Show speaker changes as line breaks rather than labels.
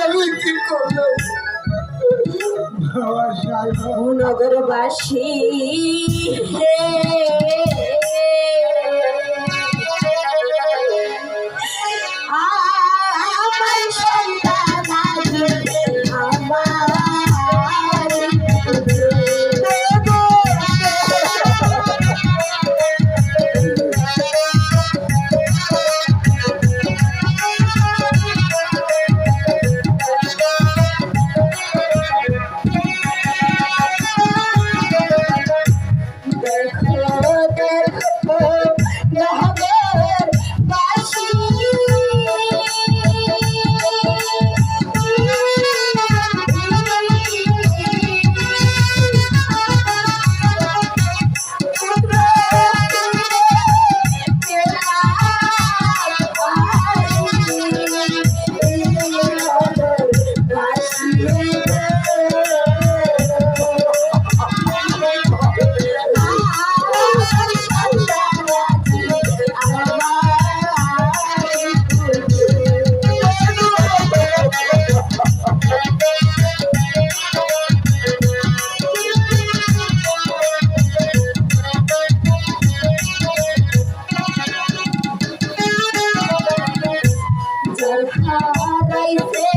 আমি
কি করলাম নগরবাসী vai
ser.